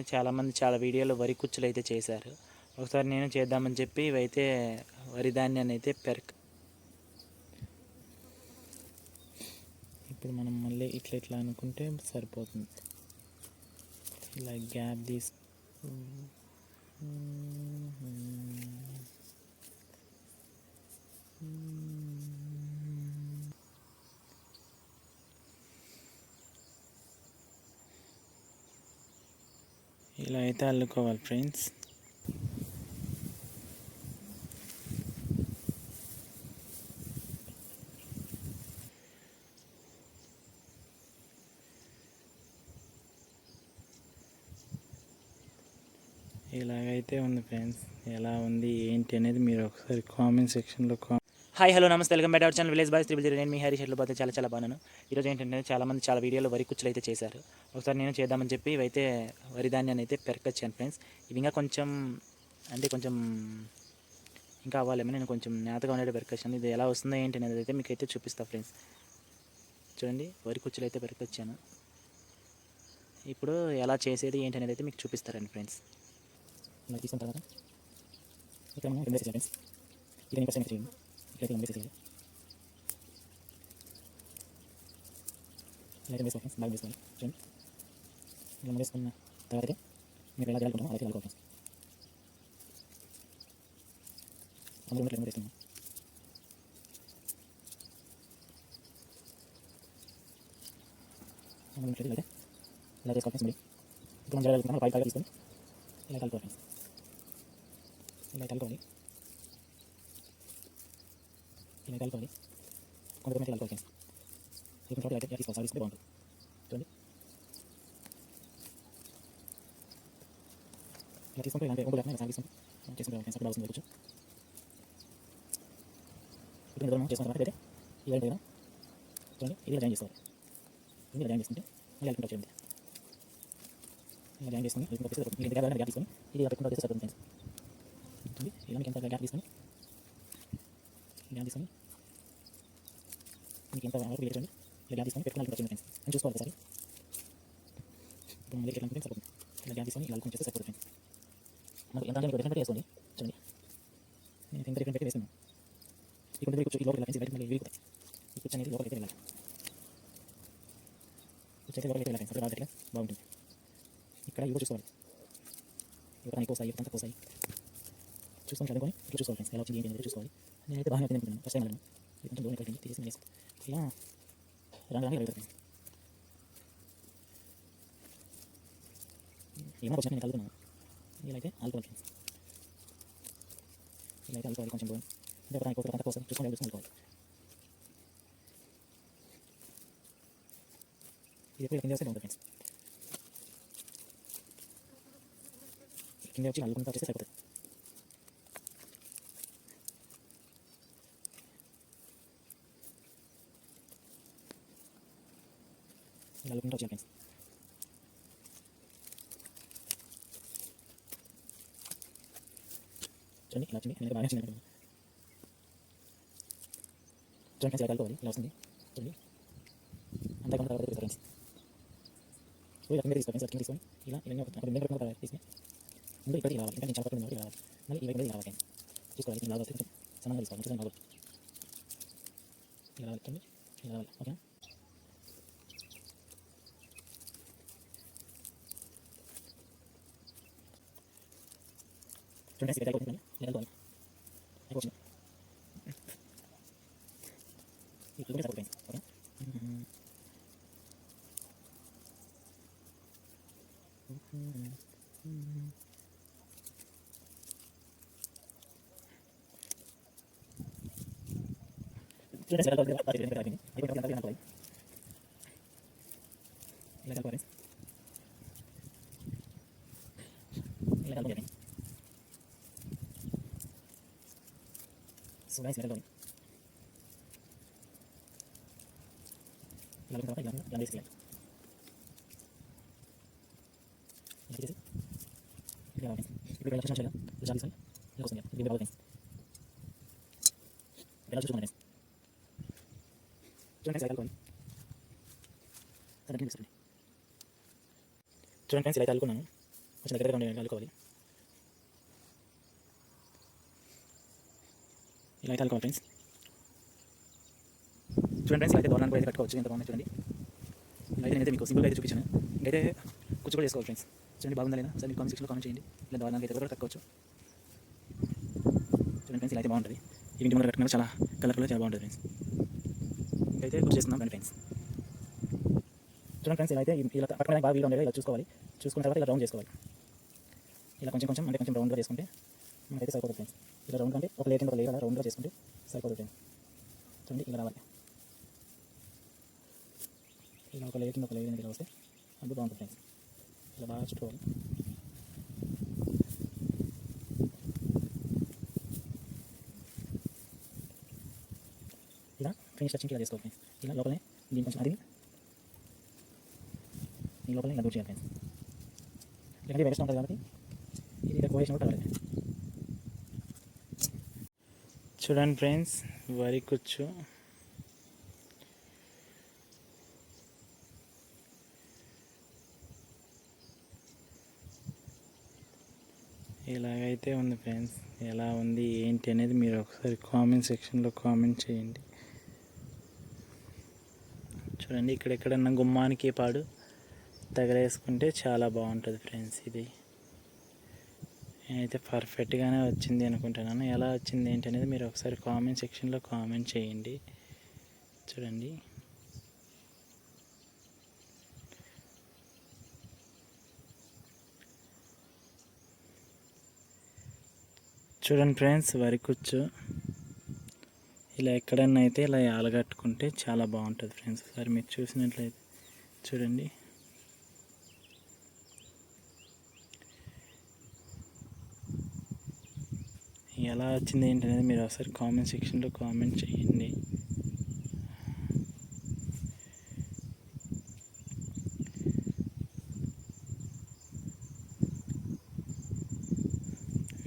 అనేది చాలామంది చాలా వీడియోలు వరి కుచ్చులు అయితే చేశారు. ఒకసారి నేను చేద్దామని చెప్పి ఇవైతే వరి ధాన్యాన్ని అయితే పెరక ఇప్పుడు మనం మళ్ళీ ఇట్లా ఇట్లా అనుకుంటే సరిపోతుంది. ఇలా గ్యాప్ తీసు ఇలా అయితే అల్లుకోవాలి ఫ్రెండ్స్. ఇలాగైతే ఉంది ఫ్రెండ్స్. ఎలా ఉంది ఏంటి అనేది మీరు ఒకసారి కామెంట్ సెక్షన్లో కా హాయ్ హలో నమస్తే welcome back our channel village boys triple zero. నేను మీ హరి షెట్లు పోతే చాలా చాలా బాగున్నాను. ఈరోజు ఏంటంటే చాలామంది చాలా వీడియోలు వరి కుచ్చులు అయితే చేశారు. ఒకసారి నేను చేద్దామని చెప్పి ఇవైతే వరి ధాన్యాన్ని అయితే పెరకొచ్చాను ఫ్రెండ్స్. ఇవి ఇంకా కొంచెం అంటే కొంచెం ఇంకా అవ్వాలేమో నేను కొంచెం నేతగా ఉండేది పెరకొచ్చాను ఇది ఎలా వస్తుందో ఏంటి అనేది అయితే మీకు అయితే చూపిస్తాను ఫ్రెండ్స్. చూడండి వరి కుచ్చులు అయితే పెరకొచ్చాను ఇప్పుడు ఎలా చేసేది ఏంటి అనేది అయితే మీకు చూపిస్తారండి ఫ్రెండ్స్. ఇలా తీసుకున్న తర్వాత ఇక్కడ ఫ్రెండ్స్? ఇక్కడ చేయండి ఇక్కడైతే రెండు వేసేసేయాలి ఇలా అయితే వేసుకోవాలి ఫ్రెండ్స్ బాగా వేసుకోవాలి చూడండి ఇలా వేసుకున్న తర్వాత అయితే మీరు ఎలా చేయాలనుకుంటామో అలాగే కలుపుకోవాలి ఫ్రెండ్స్ అందులో ఉన్నట్లు వేస్తున్నాం అందులో ఉన్నట్లు అయితే ఇలా చేసుకోవాలి ఫ్రెండ్స్ మరి ఇప్పుడు మనం చేయాలనుకుంటాం పై పైగా తీసుకొని ఇలా కలుపుకోవాలి ఫ్రెండ్స్ ఇలా కలుపుకోవాలి ఇలా కలుపుకోవాలి కొంతమంది కలుపుకోవాలి ఫ్రెండ్స్ ఇప్పుడు చోట అయితే తీసుకోవాలి సర్వీస్ బాగుంటుంది. చూడండి. ఇలా తీసుకుంటే ఇలాంటి ఒంగు లేకుండా సాగిస్తాం చేసుకుంటే ఫ్రెండ్స్ అక్కడ అవసరం కూర్చో ఇప్పుడు నిద్ర మనం చేసుకున్న తర్వాత అయితే ఇవన్నీ కదా చూడండి. ఇది జాయిన్ చేసుకోవాలి ఇది జాయిన్ చేసుకుంటే మళ్ళీ కలుపుకుంటూ వచ్చేది ఇలా జాయిన్ చేసుకుని కలుపుకుంటూ వచ్చేసి మీకు ఎంత గ్యాప్ తీసుకొని ఇది పెట్టుకుంటే వచ్చేసి సరిపోతుంది ఫ్రెండ్స్. ఇలా మీకు ఎంత గ్యాప్ తీసుకొని? గ్యాప్ తీసుకొని మీకు ఎంత వరకు వీలు చూడండి ఇలా గ్యాప్ తీసుకొని పెట్టుకుని వచ్చింది ఫ్రెండ్స్ అని చూసుకోవాలి ఒకసారి ఇప్పుడు మళ్ళీ ఇట్లా అనుకుంటే సరిపోతుంది ఇలా గ్యాప్ తీసుకొని ఇలా అనుకుని చేస్తే సరిపోతుంది ఫ్రెండ్స్ మనకు ఎంత అంటే డిఫరెంట్ వేసుకోండి చూడండి నేను ఎంత డిఫరెంట్ పెట్టి వేస్తున్నాను ఇక్కడ కూర్చో ఈ లోపల ఫ్రెండ్స్ బయట మళ్ళీ వీలుకుతాయి ఈ కూర్చొని అనేది లోపలికి వెళ్ళాలి కూర్చొని లోపలికి వెళ్ళాలి ఫ్రెండ్స్ అప్పుడు రావట్లే బాగుంటుంది ఇక్కడ ఇవి చూసుకోవాలి ఇవ్వడానికి కోసాయి ఇవ్వడానికి కోసాయి చూసుకొని చదువుకొని ఇట్లా చూసుకోవాలి ఫ్రెండ్స్ ఎలా వచ్చింది ఏంటి అనేది చూసుకోవాలి నేనైతే బాగానే తినుకుంటున్నాను ఫస్ట్ టైం వెళ్ళాను ఇది కొంచెం లోన్ పెట్టింది తీసి వేసుకో ఇలా రంగు రంగు అవుతుంది ఫ్రెండ్స్ ఏమో కొంచెం నేను కలుపుతున్నాను ఇలా అయితే ఆల్కోవాలి ఫ్రెండ్స్ ఇలా అయితే ఆల్కోవాలి కొంచెం లోన్ అంటే ఒకదానికి ఒకటి అంతా కోసం చూసుకొని చూసుకొని ఆల్కోవాలి ఇది ఎప్పుడు కింద వస్తే బాగుంటుంది ఫ్రెండ్స్ కింద వచ్చి అల్లుకుంటా వచ్చేసి సరిపోతుంది ఇలా అల్లుకుంటూ వచ్చాను ఫ్రెండ్స్ చూడండి ఇలా వచ్చింది నేను బాగా వచ్చింది అనుకుంటున్నాను చూడండి ఫ్రెండ్స్ ఇలా కలుపుకోవాలి ఇలా వస్తుంది. చూడండి. అంతా కొంత తర్వాత ఫ్రెండ్స్. ఇలా కింద తీసుకోండి ఫ్రెండ్స్ కింద తీసుకొని ఇలా ఇలా ఒక రెండు పెట్టుకున్న తర్వాత తీసుకుని ముందు ఇక్కడికి రావాలి. ఇంకా నేను చాలా పక్కన రావాలి. మళ్ళీ ఈ వైపు మీద రావాలి చూసుకోవాలి ఇలా వస్తే కొంచెం సమానంగా తీసుకోవాలి కొంచెం బాగా ఇలా రావాలి చూడండి. ఇలా రావాలి ఓకే చూడండి ఇక్కడ అయిపోతుంది ఇలా కలుపుకోవాలి అయిపోతుంది ఇప్పుడు కూడా సరిపోయింది ఓకే చూడండి ఇలా కలుపుకోవాలి అది రెండు అయిపోయింది అయిపోయిన తర్వాత ఇలా కలుపుకోవాలి ఇలా కలుపుకోవాలి ఇలా సో గైస్ ఇలా కలుపుకోవాలి ఇలా తర్వాత ఇలా ఇలా వేసేయాలి ఇలా చేసి ఇలా రావాలి ఇప్పుడు ఇలా చూసిన ఇలా జాలి సార్ ఇలా వస్తుంది ఇది బాగా ఇలా చూసుకోండి చూడండి ఇలా కలుపుకోండి సరే తీసుకోండి చూడండి ఫ్రెండ్స్ ఇలా కలుపుకున్నాను కొంచెం దగ్గరగా ఉండే కలుపుకోవాలి ఇలా అయితే కలుపుకోవాలి ఫ్రెండ్స్ చూడండి ఫ్రెండ్స్ అయితే దూరానికి అయితే కట్టుకోవచ్చు. ఎంత బాగుంది చూడండి. ఇలా అయితే నేనైతే మీకు సింపుల్గా అయితే చూపించాను. ఇంకైతే కూర్చో కూడా చేసుకోవాలి ఫ్రెండ్స్ చూడండి బాగుందా లేదా? సార్ మీరు కామెంట్ సెక్షన్లో కామెంట్ చేయండి. ఇలా దూరానికి అయితే కూడా కట్టుకోవచ్చు. చూడండి ఫ్రెండ్స్ ఇలా అయితే బాగుంటుంది. ఈ ఇంటి ముందర కట్టుకున్నా చాలా కలర్ఫుల్గా చాలా బాగుంటుంది ఫ్రెండ్స్ ఇంకైతే కుక్ చేస్తున్నాం రండి ఫ్రెండ్స్ చూడండి ఫ్రెండ్స్ ఇలా అయితే ఇలా పక్కన బాగా వీలు ఉండేది ఇలా చూసుకోవాలి. చూసుకున్న తర్వాత ఇలా రౌండ్ చేసుకోవాలి. ఇలా కొంచెం కొంచెం అంటే కొంచెం రౌండ్గా చేసుకుంటే మనకైతే సరిపోతుంది ఫ్రెండ్స్ ఇలా రౌండ్ అంటే ఒక లేట్ ఒక లేట్ అలా రౌండ్గా చేసుకుంటే సరిపోతుంది ఫ్రెండ్స్. చూడండి ఇలా రావాలి. ఇలా ఒక లేట్ ఒక లేట్ ఇలా వస్తే అది బాగుంటుంది ఫ్రెండ్స్. ఇలా బాగా చుట్టుకోవాలి ఇలా ఫినిష్ టచింగ్ ఇలా చేసుకోవాలి ఫ్రెండ్స్. ఇలా లోపలనే దీని కొంచెం అది ఈ లోపలనే ఇలా దూర్ చేయాలి ఫ్రెండ్స్. ఎందుకంటే వేస్ట్ ఉంటుంది కాబట్టి ఇది ఇలా కోసేసిన కూడా పర్వాలేదు చూడండి ఫ్రెండ్స్ వరి కుచ్చు ఇలాగైతే ఉంది ఫ్రెండ్స్ ఎలా ఉంది ఏంటి అనేది మీరు ఒకసారి కామెంట్ సెక్షన్లో కామెంట్ చేయండి. చూడండి ఇక్కడెక్కడన్నా గుమ్మానికి పాడు తగలేసుకుంటే చాలా బాగుంటుంది ఫ్రెండ్స్ ఇది. అయితే పర్ఫెక్ట్గానే వచ్చింది అనుకుంటున్నాను. ఎలా వచ్చింది ఏంటి అనేది మీరు ఒకసారి కామెంట్ సెక్షన్లో కామెంట్ చేయండి. చూడండి. చూడండి ఫ్రెండ్స్ వరి కుచ్చు. ఇలా ఎక్కడన్నా అయితే ఇలా ఆలగట్టుకుంటే చాలా బాగుంటుంది ఫ్రెండ్స్. ఒకసారి మీరు చూసినట్లయితే. చూడండి. ఎలా వచ్చింది ఏంటనేది మీరు ఒకసారి కామెంట్ సెక్షన్లో కామెంట్ చేయండి.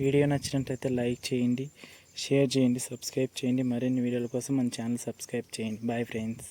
వీడియో నచ్చినట్లయితే లైక్ చేయండి షేర్ చేయండి సబ్స్క్రైబ్ చేయండి. మరిన్ని వీడియోల కోసం మన ఛానల్ సబ్స్క్రైబ్ చేయండి. Bye friends